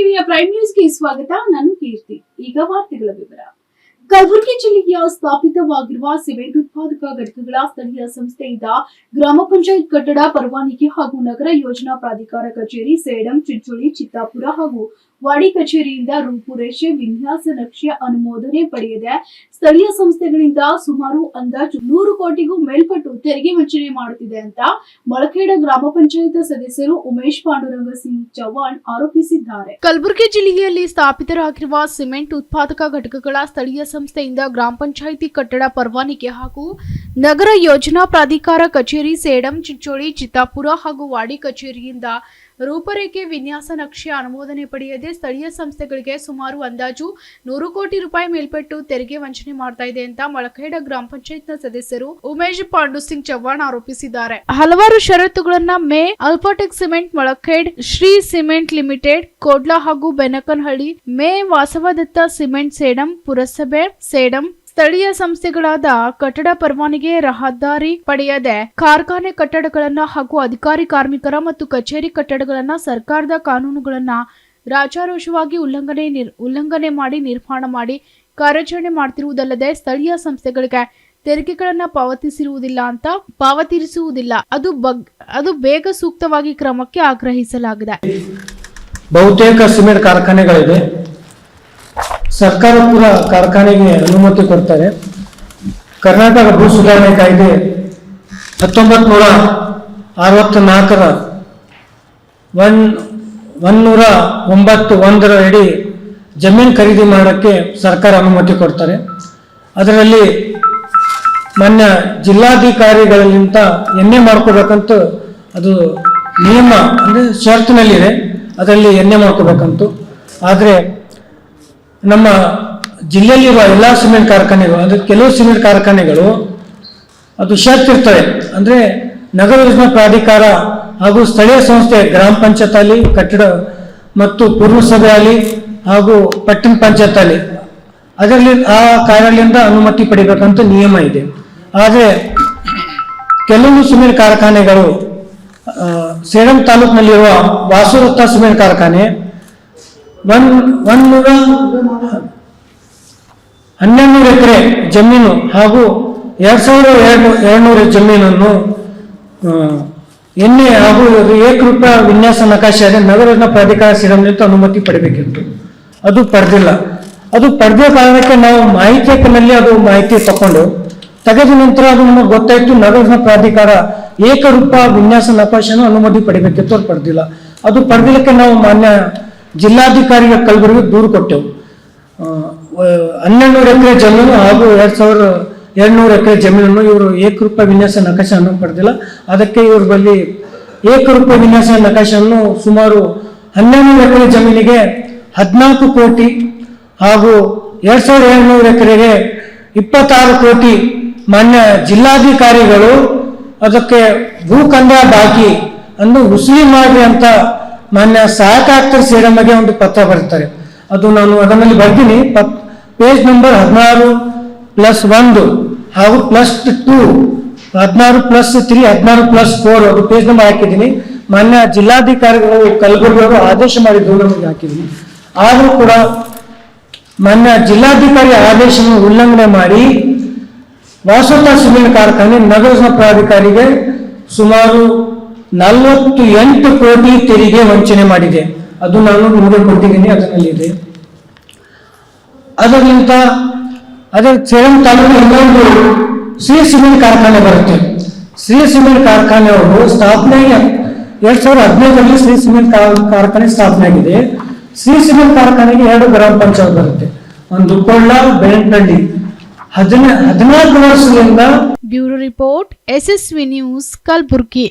ಟಿವಿಯ ಪ್ರೈಮ್ ನ್ಯೂಸ್ಗೆ ಸ್ವಾಗತ. ನಾನು ಕೀರ್ತಿ. ಈಗ ವಾರ್ತೆಗಳ ವಿವರ. ಕಲಬುರಗಿ ಜಿಲ್ಲೆಯ ಸ್ಥಾಪಿತವಾಗಿರುವ ಸಿಮೆಂಟ್ ಉತ್ಪಾದಕ ಘಟಕಗಳ ಸ್ಥಳೀಯ ಸಂಸ್ಥೆಯಿಂದ ಗ್ರಾಮ ಪಂಚಾಯತ್ ಕಟ್ಟಡ, ಪರವಾನಗಿ ಹಾಗೂ ನಗರ ಯೋಜನಾ ಪ್ರಾಧಿಕಾರ ಕಚೇರಿ, ಸೇಡಂ, ಚಿಂಚೋಳಿ, ಚಿತ್ತಾಪುರ ಹಾಗೂ ವಾಡಿ ಕಚೇರಿಯಿಂದ ರೂಪುರೇಷೆ ವಿನ್ಯಾಸ ನಕ್ಷೆ ಅನುಮೋದನೆ ಪಡೆಯದೆ ಸ್ಥಳೀಯ ಸಂಸ್ಥೆಗಳಿಂದ ಸುಮಾರು ಅಂದಾಜು ನೂರು ಕೋಟಿಗೂ ಮೇಲ್ಪಟ್ಟು ತೆರಿಗೆ ವಂಚನೆ ಮಾಡುತ್ತಿದೆ ಅಂತ ಮೊಳಖೇಡ ಗ್ರಾಮ ಪಂಚಾಯತ್ ಸದಸ್ಯರು ಉಮೇಶ್ ಪಾಂಡುರಂಗ ಸಿಂಗ್ ಚೌಹಾಣ್ ಆರೋಪಿಸಿದ್ದಾರೆ. ಕಲಬುರಗಿ ಜಿಲ್ಲೆಯಲ್ಲಿ ಸ್ಥಾಪಿತರಾಗಿರುವ ಸಿಮೆಂಟ್ ಉತ್ಪಾದಕ ಘಟಕಗಳ ಸ್ಥಳೀಯ ಸಂಸ್ಥೆಯಿಂದ ಗ್ರಾಮ ಪಂಚಾಯಿತಿ ಕಟ್ಟಡ ಪರವಾನಿಗೆ ಹಾಗೂ ನಗರ ಯೋಜನಾ ಪ್ರಾಧಿಕಾರ ಕಚೇರಿ ಸೇಡಂ, ಚಿಂಚೋಳಿ, ಚಿತ್ತಾಪುರ ಹಾಗೂ ವಾಡಿ ಕಚೇರಿಯಿಂದ ರೂಪರೇಖೆ ವಿನ್ಯಾಸ ನಕ್ಷೆ ಅನುಮೋದನೆ ಪಡೆಯದೆ ಸ್ಥಳೀಯ ಸಂಸ್ಥೆಗಳಿಗೆ ಸುಮಾರು ಅಂದಾಜು ನೂರು ಕೋಟಿ ರೂಪಾಯಿ ಮೇಲ್ಪಟ್ಟು ತೆರಿಗೆ ವಂಚನೆ ಮಾಡ್ತಾ ಇದೆ ಅಂತ ಮೊಳಖೇಡ ಗ್ರಾಮ ಪಂಚಾಯತ್ನ ಸದಸ್ಯರು ಉಮೇಶ್ ಪಾಂಡು ಸಿಂಗ್ ಚವ್ಹಾಣ್ ಆರೋಪಿಸಿದ್ದಾರೆ. ಹಲವಾರು ಷರತ್ತುಗಳನ್ನ May Alphatech cement Malkhed Shri cement limited, Kodla ಹಾಗೂ ಬೆನಕನಹಳ್ಳಿ ಮೇ ವಾಸವದತ್ತ ಸಿಮೆಂಟ್ ಸೇಡಂ ಪುರಸಭೆ ಸೇಡಂ ಸ್ಥಳೀಯ ಸಂಸ್ಥೆಗಳಾದ ಕಟ್ಟಡ ಪರವಾನಿಗೆ, ರಹದಾರಿ ಪಡೆಯದೆ ಕಾರ್ಖಾನೆ ಕಟ್ಟಡಗಳನ್ನ ಹಾಗೂ ಅಧಿಕಾರಿ ಕಾರ್ಮಿಕರ ಮತ್ತು ಕಚೇರಿ ಕಟ್ಟಡಗಳನ್ನ ಸರ್ಕಾರದ ಕಾನೂನುಗಳನ್ನ ರಾಜಾರೋಷವಾಗಿ ಉಲ್ಲಂಘನೆ ಉಲ್ಲಂಘನೆ ಮಾಡಿ ನಿರ್ಮಾಣ ಮಾಡಿ ಕಾರ್ಯಾಚರಣೆ ಮಾಡ್ತಿರುವುದಲ್ಲದೆ ಸ್ಥಳೀಯ ಸಂಸ್ಥೆಗಳಿಗೆ ತೆರಿಗೆಗಳನ್ನ ಪಾವತಿಸಿರುವುದಿಲ್ಲ ಅಂತ ಪಾವತಿಸುವುದಿಲ್ಲ ಅದು ಬಗ್, ಅದು ಬೇಗ ಸೂಕ್ತವಾಗಿ ಕ್ರಮಕ್ಕೆ ಆಗ್ರಹಿಸಲಾಗಿದೆ. ಬಹುತೇಕ ಸಿಮೆಂಟ್ ಕಾರ್ಖಾನೆಗಳಿವೆ. ಸರ್ಕಾರ ಕೂಡ ಕಾರ್ಖಾನೆಗೆ ಅನುಮತಿ ಕೊಡ್ತಾರೆ. ಕರ್ನಾಟಕ ಭೂ ಸುಧಾರಣೆ ಕಾಯ್ದೆ ಹತ್ತೊಂಬತ್ತು ನೂರ ಅರವತ್ತ್ನಾಲ್ಕರ ಒನ್ ಒನ್ನೂರ ಒಂಬತ್ತು ಒಂದರ ಅಡಿ ಜಮೀನು ಖರೀದಿ ಮಾಡೋಕ್ಕೆ ಸರ್ಕಾರ ಅನುಮತಿ ಕೊಡ್ತಾರೆ. ಅದರಲ್ಲಿ ಮಾನ್ಯ ಎನ್ ಎಣ್ಣೆ ಮಾಡ್ಕೋಬೇಕಂತ ಅದು ನಿಯಮ, ಅಂದರೆ ಷರತ್ತಿನಲ್ಲಿದೆ. ಅದರಲ್ಲಿ ಎಣ್ಣೆ ಮಾಡ್ಕೋಬೇಕಂತೂ. ಆದರೆ ನಮ್ಮ ಜಿಲ್ಲೆಯಲ್ಲಿರುವ ಎಲ್ಲ ಸಿಮೆಂಟ್ ಕಾರ್ಖಾನೆಗಳು, ಅಂದರೆ ಕೆಲವು ಸಿಮೆಂಟ್ ಕಾರ್ಖಾನೆಗಳು ಅದು ಷರತ್ತಿರ್ತವೆ ಅಂದರೆ ನಗರ ಯೋಜನಾ ಪ್ರಾಧಿಕಾರ ಹಾಗೂ ಸ್ಥಳೀಯ ಸಂಸ್ಥೆ, ಗ್ರಾಮ ಪಂಚಾಯತ್ ಅಲ್ಲಿ ಕಟ್ಟಡ ಮತ್ತು ಪೂರ್ವಸಭೆ ಅಲ್ಲಿ ಹಾಗೂ ಪಟ್ಟಣ ಪಂಚಾಯತ್ ಅಲ್ಲಿ ಅದರಲ್ಲಿ ಆ ಕಾರ್ಯಾಲಯದಿಂದ ಅನುಮತಿ ಪಡಿಬೇಕಂತ ನಿಯಮ ಇದೆ. ಆದರೆ ಕೆಲವು ಸಿಮೆಂಟ್ ಕಾರ್ಖಾನೆಗಳು ಸೇಡಂ ತಾಲೂಕಿನಲ್ಲಿರುವ ವಾಸುರತ್ತ ಸಿಮೆಂಟ್ ಕಾರ್ಖಾನೆ ಒನ್ನೂರ ಹನ್ನೆರಡು ಎಕರೆ ಜಮೀನು ಹಾಗೂ ಎರಡ್ ಸಾವಿರದ ಎರಡು, ಎರಡ್ನೂರು ಜಮೀನನ್ನು ಎಣ್ಣೆ ಹಾಗೂ ಏಕರೂಪ ವಿನ್ಯಾಸ ನಕಾಶೆ ನಗರದ ಪ್ರಾಧಿಕಾರ ಸೇರಿದಂತೆ ಅನುಮತಿ ಪಡೆಯಬೇಕಿತ್ತು. ಅದು ಪಡೆದಿಲ್ಲ. ಅದು ಪಡೆದ ಕಾರಣಕ್ಕೆ ನಾವು ಮಾಹಿತಿ ಹಕ್ಕಿನಲ್ಲಿ ಅದು ಮಾಹಿತಿ ತಗೊಂಡು ತೆಗೆದ ನಂತರ ಅದು ನಮಗೆ ಗೊತ್ತಾಯಿತು ನಗರದ ಪ್ರಾಧಿಕಾರ ಏಕರೂಪ ವಿನ್ಯಾಸ ನಕಾಶೆಯನ್ನು ಅನುಮತಿ ಪಡಿಬೇಕಿತ್ತು ಅವ್ರು ಪಡೆದಿಲ್ಲ. ಅದು ಪಡೆದಿಲ್ಲಕ್ಕೆ ನಾವು ಮಾನ್ಯ ಜಿಲ್ಲಾಧಿಕಾರಿಗೆ ಕಲಬುರಗಿ ದೂರು ಕೊಟ್ಟೆವು. ಹನ್ನೆರಡು ನೂರು ಎಕರೆ ಜಮೀನು ಹಾಗೂ ಎರಡ್ ಸಾವಿರ ಎರಡ್ನೂರು ಎಕರೆ ಜಮೀನನ್ನು ಇವರು ಏಕರೂಪ ವಿನ್ಯಾಸ ನಕಾಶೆಯನ್ನು ಪಡೆದಿಲ್ಲ. ಅದಕ್ಕೆ ಇವ್ರ ಬಳಿ ಏಕರೂಪ ವಿನ್ಯಾಸ ನಕಾಶೆಯನ್ನು ಸುಮಾರು ಹನ್ನೆರಡು ಎಕರೆ ಜಮೀನಿಗೆ ಹದಿನಾಲ್ಕು ಕೋಟಿ ಹಾಗೂ ಎರಡ್ ಸಾವಿರದ ಏಳ್ನೂರು ಎಕರೆಗೆ ಇಪ್ಪತ್ತಾರು ಕೋಟಿ ಮಾನ್ಯ ಜಿಲ್ಲಾಧಿಕಾರಿಗಳು ಅದಕ್ಕೆ ಭೂಕಂದ ಬಾಕಿ ಅನ್ನು ಉಸುಲಿ ಮಾಡಿ ಅಂತ ಮಾನ್ಯ ಸಹಾಯಕ ಆಯುಕ್ತರು ಒಂದು ಪತ್ರ ಬರ್ತಾರೆ ಅದು ನಾನು ಅದರಲ್ಲಿ ಬರ್ತೀನಿ. ಪೇಜ್ ನಂಬರ್ ಹದಿನಾರು ಪ್ಲಸ್ ಒಂದು ಹಾಗೂ ಪ್ಲಸ್ ಟೂ. ಹದಿನಾರು ಪ್ಲಸ್ ತ್ರೀ, ಹದಿನಾರು ಪ್ಲಸ್ ಫೋರ್ ಅದು ಪೇಜ್ ನಂಬರ್ ಹಾಕಿದ್ದೀನಿ. ಮಾನ್ಯ ಜಿಲ್ಲಾಧಿಕಾರಿಗಳು, ಕಲಬುರಗಿಯವರು ಆದೇಶ ಮಾಡಿ ನಮಗೆ ಹಾಕಿದ್ದೀನಿ. ಆದರೂ ಕೂಡ ಮಾನ್ಯ ಜಿಲ್ಲಾಧಿಕಾರಿ ಆದೇಶವನ್ನು ಉಲ್ಲಂಘನೆ ಮಾಡಿ ವಾಸೋತ್ತ ಸಿಮೆಂಟ್ ಕಾರ್ಖಾನೆ ನಗರ ಪ್ರಾಧಿಕಾರಿಗೆ ಸುಮಾರು ನಲವತ್ತು ಎಂಟು ಕೋಟಿ ತೆರಿಗೆ ವಂಚನೆ ಮಾಡಿದೆ. ಅದು ನಾನು ನಿಮಗೆ ಕೊಟ್ಟಿದ್ದೀನಿ, ಅದರಲ್ಲಿದೆ. ಅದಕ್ಕಿಂತ ಅದೇ ಸೇರಂ ತಾಲೂಕು ಇನ್ನೊಂದು ಶ್ರೀ ಸಿಮೆಂಟ್ ಕಾರ್ಖಾನೆ ಬರುತ್ತೆ. ಶ್ರೀ ಸಿಮೆಂಟ್ ಕಾರ್ಖಾನೆಯವರು ಸ್ಥಾಪನೆ ಎರಡ್ ಸಾವಿರದ ಹದಿನೈದರಲ್ಲಿ ಶ್ರೀ ಸಿಮೆಂಟ್ ಕಾರ್ಖಾನೆ ಸ್ಥಾಪನೆ ಆಗಿದೆ. ಶ್ರೀ ಸಿಮೆಂಟ್ ಕಾರ್ಖಾನೆಗೆ ಎರಡು ಗ್ರಾಮ ಪಂಚಾಯತ್ ಬರುತ್ತೆ. ಒಂದು ಕೊಳ್ಳ ಬೆಳಂಟಳ್ಳಿ ಹದಿನ, ಹದಿನಾಲ್ಕು ವರ್ಷದಿಂದ bureau report, SSV news, Kalaburagi.